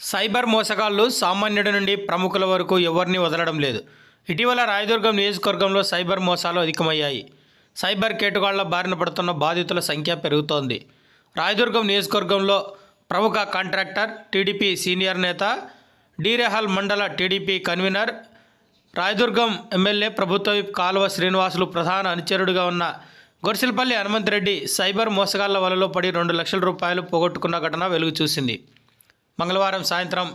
Cyber మోసగాళ్ళు సామాన్యుడి నుండి ప్రముఖుల వరకు ఎవరిని వదలడం లేదు. ఇటీవల రాయదుర్గం నియోజకవర్గంలో సైబర్ మోసాలు అధికమయ్యాయి. సైబర్ కేటుగాళ్ళ బారిన పడుతున్న బాధితుల సంఖ్య పెరుగుతోంది. రాయదుర్గం నియోజకవర్గంలో ప్రముఖ కాంట్రాక్టర్ టీడీపీ సీనియర్ నేత డీరెహల్ మండల టీడీపీ కన్వీనర్ రాయదుర్గం ఎమ్మెల్యే ప్రభుత్వ కాలువ శ్రీనివాసులు ప్రధాన అనుచరుడిగా ఉన్న గొర్సిల్పల్లి హనుమంతరెడ్డి సైబర్ మోసగాళ్ళ వలలో పడి రెండు లక్షల రూపాయలు పోగొట్టుకున్న ఘటన వెలుగు చూసింది మంగళవారం సాయంత్రం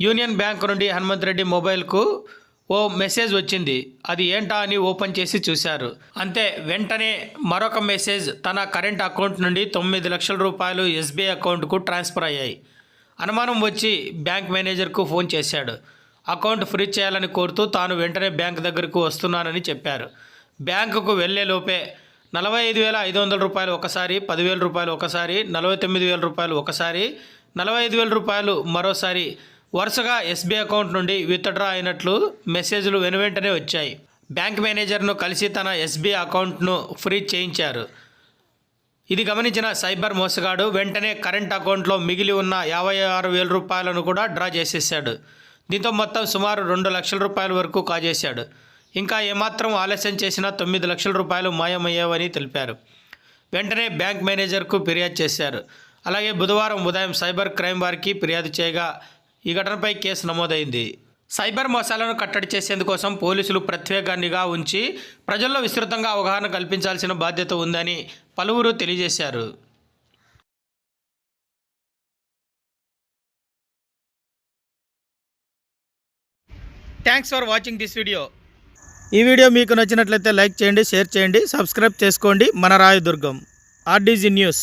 యూనియన్ బ్యాంక్ నుండి హనుమంత్ రెడ్డి మొబైల్కు ఓ మెసేజ్ వచ్చింది. అది ఏంటా అని ఓపెన్ చేసి చూశారు. అంతే వెంటనే మరొక మెసేజ్ తన కరెంట్ అకౌంట్ నుండి తొమ్మిది లక్షల రూపాయలు ఎస్బీఐ అకౌంట్కు ట్రాన్స్ఫర్ అయ్యాయి. అనుమానం వచ్చి బ్యాంక్ మేనేజర్కు ఫోన్ చేశాడు. అకౌంట్ ఫ్రీ చేయాలని కోరుతూ తాను వెంటనే బ్యాంక్ దగ్గరకు వస్తున్నానని చెప్పారు. బ్యాంకుకు వెళ్ళేలోపే నలభై ఐదు వేల ఐదు వందల రూపాయలు ఒకసారి పదివేల రూపాయలు ఒకసారి నలభై తొమ్మిది వేల రూపాయలు ఒకసారి నలభై ఐదు వేల రూపాయలు మరోసారి వరుసగా ఎస్బీఐ అకౌంట్ నుండి విత్డ్రా అయినట్లు మెసేజ్లు వెనువెంటనే వచ్చాయి. బ్యాంక్ మేనేజర్ను కలిసి తన ఎస్బీఐ అకౌంట్ను ఫ్రీజ్ చేయించారు. ఇది గమనించిన సైబర్ మోసగాడు వెంటనే కరెంట్ అకౌంట్లో మిగిలి ఉన్న యాభై ఆరు వేల రూపాయలను కూడా డ్రా చేసేసాడు దీంతో మొత్తం సుమారు రెండు లక్షల రూపాయల వరకు కాజేశాడు. ఇంకా ఏమాత్రం ఆలస్యం చేసినా తొమ్మిది లక్షల రూపాయలు మాయమయ్యావని తెలిపారు. వెంటనే బ్యాంక్ మేనేజర్కు ఫిర్యాదు చేశారు. అలాగే బుధవారం ఉదయం సైబర్ క్రైమ్ వారికి ఫిర్యాదు చేయగా ఈ ఘటనపై కేసు నమోదైంది. సైబర్ మోసాలను కట్టడి చేసేందుకోసం పోలీసులు ప్రత్యేక నిఘా ఉంచి ప్రజల్లో విస్తృతంగా అవగాహన కల్పించాల్సిన బాధ్యత ఉందని పలువురు తెలియజేశారు. Thanks for watching this video ఈ వీడియో మీకు నచ్చినట్లయితే లైక్ చేయండి షేర్ చేయండి సబ్స్క్రైబ్ చేసుకోండి. మన రాయదుర్గం ఆర్డీజీ న్యూస్.